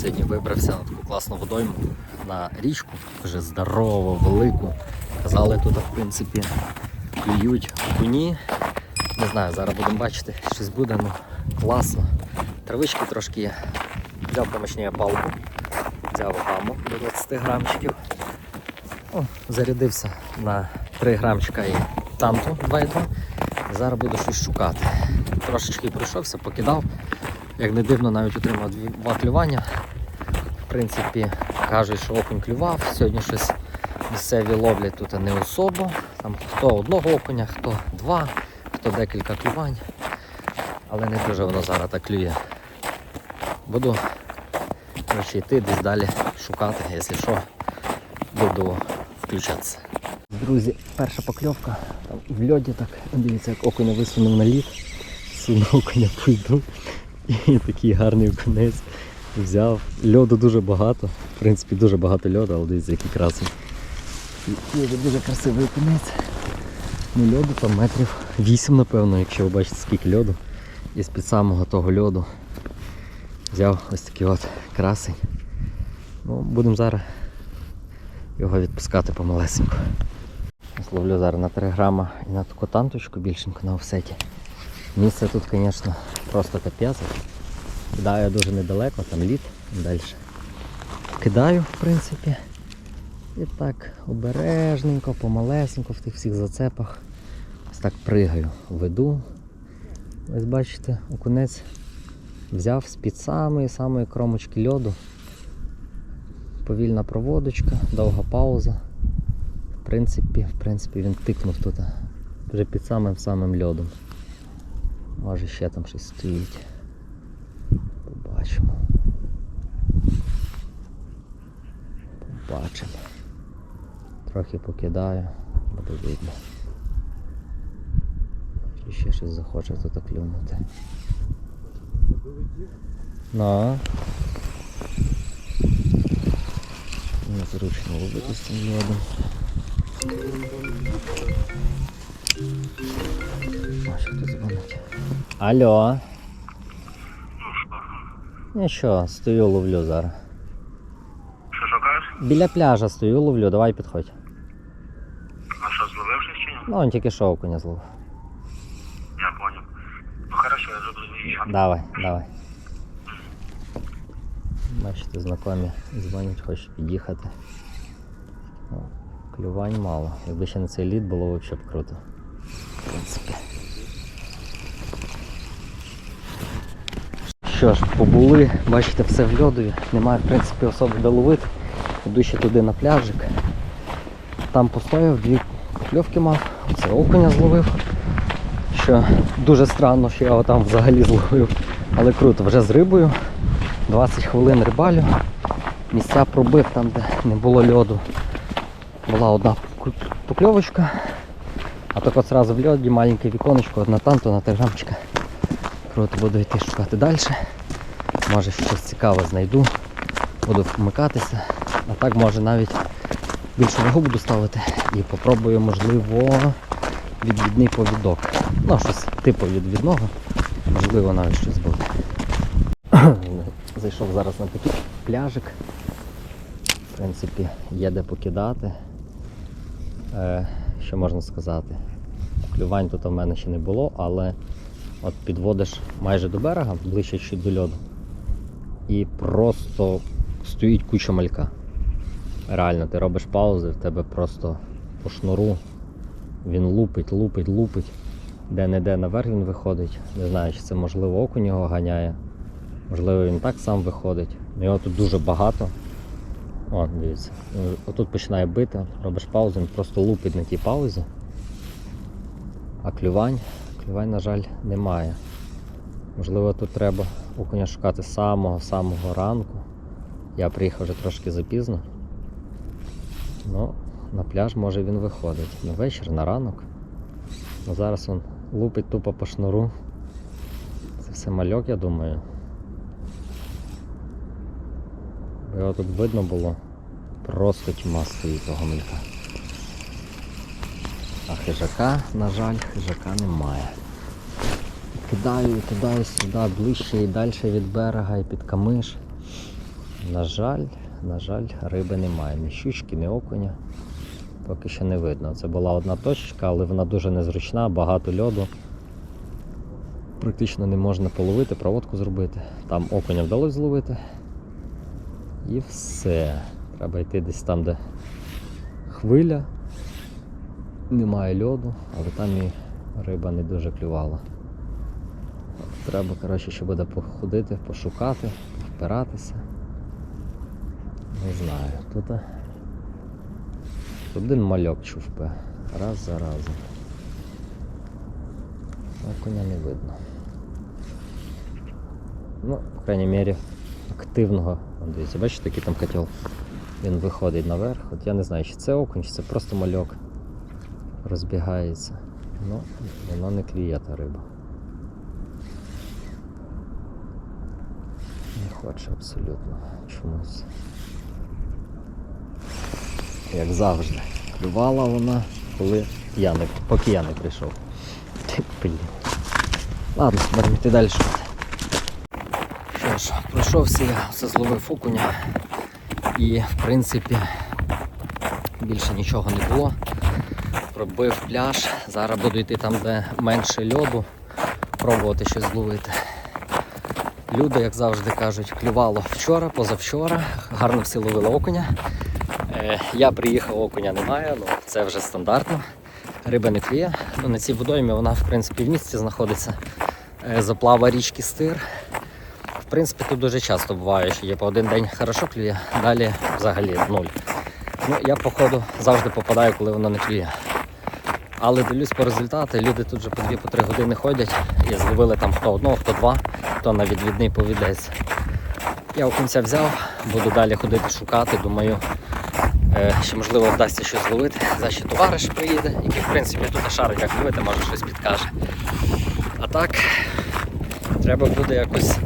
Сьогодні вибрався на таку класну водойму на річку, вже здорову, велику. Казали тут, в принципі, клюють окуні. Не знаю, зараз будемо бачити, щось буде, ну класно. Травички трошки є. Взяв помічніє палку, взяв гаму до 20 грамчиків. О, зарядився на 3 грамчика і танту 2,2. Зараз буду щось шукати. Трошечки пройшовся, покидав. Як не дивно, навіть отримав два клювання. Принципі, кажуть, що окунь клював. Сьогодні щось місцеві ловлять тут не особо. Там хто одного окуня, хто два, хто декілька клювань. Але не дуже воно зараз так клює. Буду коротше, йти десь далі шукати, якщо що, буду включатися. Друзі, перша покльовка там в льоді так. Дивіться, як окуня висунув на лід. Сунув окуня пойду. І такий гарний окунець взяв. Льоду дуже багато. В принципі, дуже багато льоду, але дивіться, який красий. І Дуже, дуже красивий окунець. Ну, льоду там метрів 8, напевно, якщо ви бачите, скільки льоду. І з-під самого того льоду взяв ось такий от красень. Ну, будемо зараз його відпускати помалесенько. Ось Ловлю зараз на 3 грама і на таку танточку більшеньку на офсеті. Місце тут, звісно, просто капець. Кидаю дуже недалеко, там лід далі. Кидаю, в принципі. І так обережненько, помалесенько в тих всіх зацепах. Ось так пригаю, веду. Ось бачите, окунець взяв з-під самої самої кромочки льоду. Повільна проводочка, довга пауза. В принципі, в принципі він тикнув тут вже під самим самим льодом. Може ще там щось стоїть. Побачимо. Побачимо. Трохи покидаю, буде видно. Чи ще щось захоче тут клюнути. Ну. Незручно ловити з цим льодом. О, що хтось дзвонить. Алло. Нічого, стою ловлю зараз. Що шукаєш? Біля пляжа стою, ловлю, давай підходь. А що, зловив щось чи ні? Ну, он тільки що окуня зловив. Я понял. Ну хорошо, я зроблю виїжджати. Давай, давай. Бачите, знайомі дзвонять, хочуть під'їхати. Клювань мало. Якби ще на цей лід було взагалі б круто. В принципі. Що ж, побули, бачите, все в льодові. Немає в принципі особи де ловити. Йду ще туди на пляжик. Там постояв, дві кльовки мав, оце окуня зловив. Що дуже странно, що я його там взагалі зловив. Але круто, вже з рибою. 20 хвилин рибалю. Місця пробив там, де не було льоду. Була одна покльовочка. А так от одразу в льоді маленьке віконечко, одна танту на 3 Круто, буду йти шукати далі. Може щось цікаве знайду. Буду вмикатися. А так може навіть більшу вагу буду ставити і попробую, можливо, відвідний повідок. Ну, щось типу відвідного. Можливо, навіть щось буде. Зайшов зараз на такий пляжик. В принципі, є де покидати. Е, що можна сказати? Клювань тут у мене ще не було, але от підводиш майже до берега, ближче чуть до льоду. І просто стоїть куча малька. Реально, ти робиш паузи, в тебе просто по шнуру він лупить, лупить, лупить. Де-не-де наверх він виходить. Не знаю, чи це можливо окунь його ганяє. Можливо, він так сам виходить. Ну, Його тут дуже багато. О, дивіться. Отут починає бити, робиш паузу, він просто лупить на тій паузі. А клювань, клювань, на жаль, немає. Можливо, тут треба окуня шукати з самого-самого ранку. Я приїхав вже трошки запізно. Ну, на пляж може він виходить. На вечір, на ранок. Ну, зараз він лупить тупо по шнуру. Це все мальок, я думаю. Його тут видно було. Просто тьма стоїть того малька. А хижака, на жаль, хижака немає. Кидаю і кидаю сюди ближче і далі від берега і під камиш. На жаль, на жаль, риби немає. Ні щучки, ні окуня. Поки що не видно. Це була одна точка, але вона дуже незручна, багато льоду. Практично не можна половити, проводку зробити. Там окуня вдалося зловити. І все. Треба йти десь там, де хвиля. Немає льоду, але там і риба не дуже клювала. Треба, коротше, ще буде походити, пошукати, впиратися. Не знаю. Тут один мальок чувпе. Раз за разом. А коня не видно. Ну, по крайній мірі, активного. Дивіться, бачите, який там котел? Він виходить наверх. От я не знаю, чи це окунь, чи це просто мальок розбігається. Ну, воно не клює та риба. Не хоче абсолютно чомусь. Як завжди. Клювала вона, коли я не, поки я не прийшов. Блін. Ладно, будемо йти далі. Що ж, пройшовся я, все зловив окуня. І в принципі більше нічого не було. Пробив пляж. Зараз буду йти там, де менше льоду, пробувати щось зловити. Люди, як завжди кажуть, клювало вчора, позавчора, гарно всі ловили окуня. Е, я приїхав, окуня немає, ну це вже стандартно. Риба не клює. Ну, на цій водоймі вона в принципі в місті знаходиться. Е, заплава річки Стир. В принципі, тут дуже часто буває, що є по один день хорошо клює, далі взагалі нуль. Ну, я, походу, завжди попадаю, коли воно не клює. Але дивлюсь по результати, люди тут вже по 2-3 години ходять і зловили там хто одного, хто два, хто на відвідний повідець. Я окунця взяв, буду далі ходити шукати, думаю, е, що можливо вдасться щось зловити. Ще товариш приїде, який в принципі тут шарить як ловити, може щось підкаже. А так, треба буде якось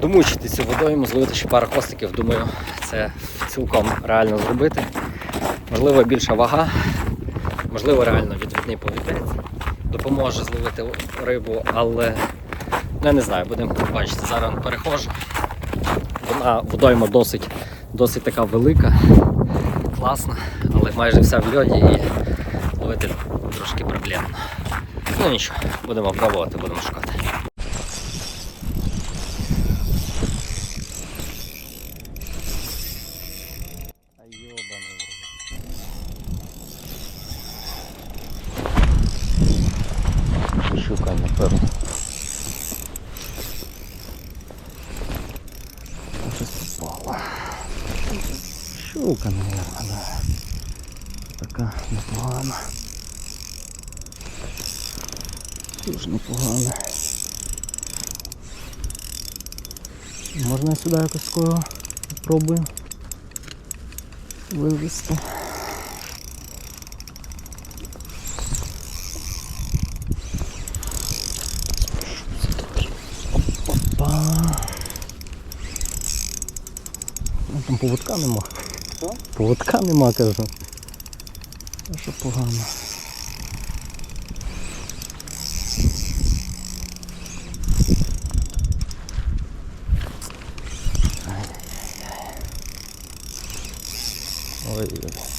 домучити цю водойму, зловити ще пару хвостиків. Думаю, це цілком реально зробити. Можливо, більша вага, можливо, реально відвідний повідець допоможе зловити рибу, але ну, я не знаю, будемо бачити. Зараз перехожу. Вона водойма досить, досить така велика, класна, але майже вся в льоді і ловити трошки проблемно. Ну нічого, будемо пробувати, будемо шукати. А йобаний Щука, напевно. Щось попало. Щука, наверное, да. Така непогана. Дуже непогана. Можна я сюди якось скоро спробую вивезти. Що це таке? Опа. Ну, там поводка нема. Що? Поводка нема, кажу. А що погано. Ой-ой.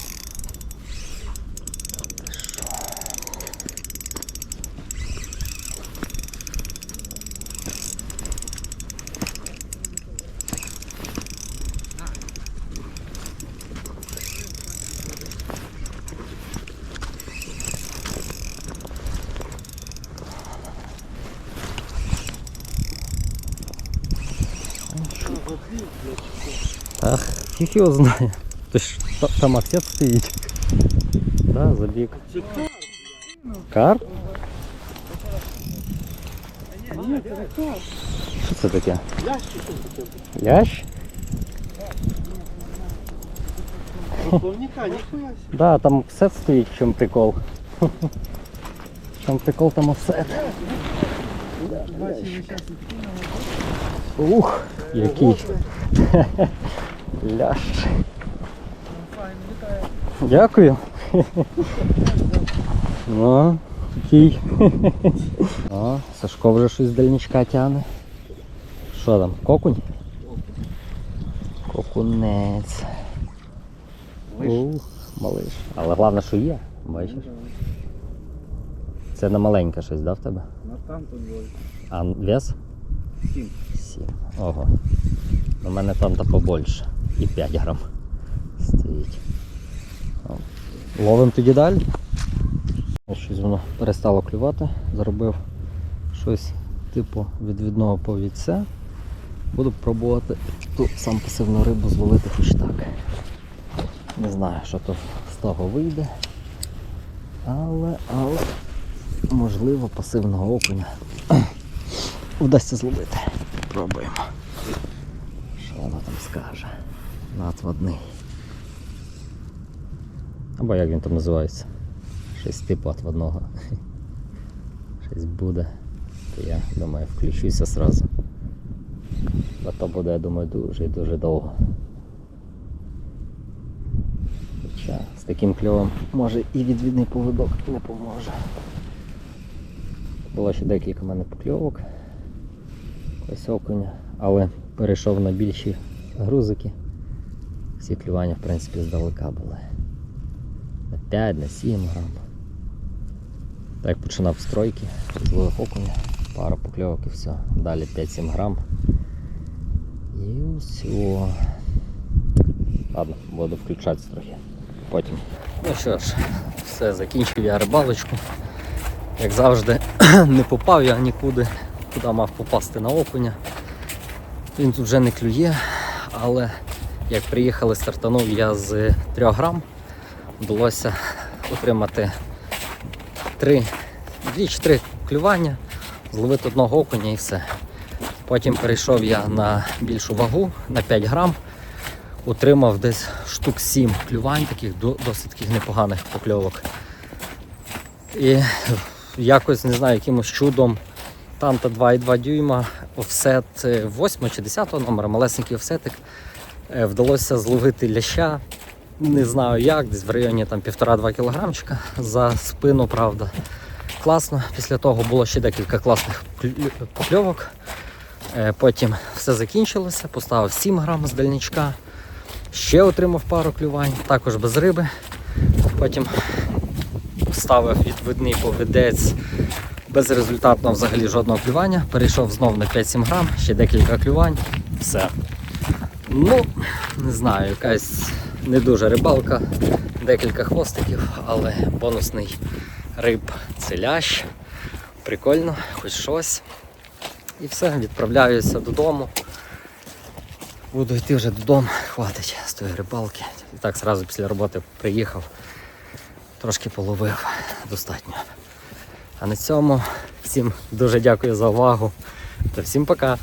Фіг його знає. Ти ж там акцент стоїть. Да, забіг. Кар? Що це таке? Лящ? Ніхуя. Да, там офсет стоїть, в чому прикол. Чому прикол там офсет. Ух, який. Лящ. Дякую. Ну, який. О, Сашко вже щось з дальничка тягне. Що там, кокунь? Окунець. Ух, малиш. Але головне, що є, бачиш? Це на маленьке щось, да, в тебе? На там тут двоє. А вес? Сім. Сім. Ого. У мене там то побольше. І 5 грам стоїть. О. Ловим тоді далі. Ось Щось воно перестало клювати. Зробив щось типу відвідного повідця. Буду пробувати ту сам пасивну рибу зловити хоч так. Не знаю, що то з того вийде. Але, але, можливо, пасивного окуня вдасться зловити. Пробуємо. Що воно там скаже? Надводний. Або як він там називається? Щось типу отводного. Щось буде. То я думаю, включуся зразу. Бо то буде, я думаю, дуже і дуже довго. Хоча з таким кльовом може і відвідний поводок не поможе. Було ще декілька в мене покльовок. Ось окуня, але перейшов на більші грузики. Всі клювання, в принципі, здалека були. На 5, на 7 грам. Так починав стройки, зловив окуня, пару покльовок і все. Далі 5-7 грам. І все. Ладно, буду включатися трохи. Потім. Ну що ж, все, закінчив я рибалочку. Як завжди, не попав я нікуди, куди мав попасти на окуня. Він тут вже не клює, але як приїхали, стартанув я з 3 грам, вдалося отримати 3, 2 чи 3 клювання, зловити одного окуня і все. Потім перейшов я на більшу вагу, на 5 грам. Отримав десь штук 7 клювань, таких досить таких непоганих покльовок. І якось не знаю, якимось чудом Танта 2,2 дюйма, офсет 8 чи 10 номера, малесенький офсетик. Е, Вдалося зловити ляща. Не знаю як, десь в районі там 1,5-2 кілограмчика за спину, правда. Класно. Після того було ще декілька класних покльовок. Е, Потім все закінчилося, поставив 7 грам з дальничка. Ще отримав пару клювань, також без риби. Потім ставив відвідний повідець безрезультатно взагалі жодного клювання. Перейшов знов на 5-7 грам, ще декілька клювань. Все. Ну, не знаю, якась не дуже рибалка, декілька хвостиків, але бонусний риб це лящ. Прикольно, хоч щось. І все, відправляюся додому. Буду йти вже додому, хватить з тої рибалки. І так зразу після роботи приїхав, трошки половив достатньо. А на цьому всім дуже дякую за увагу та всім пока.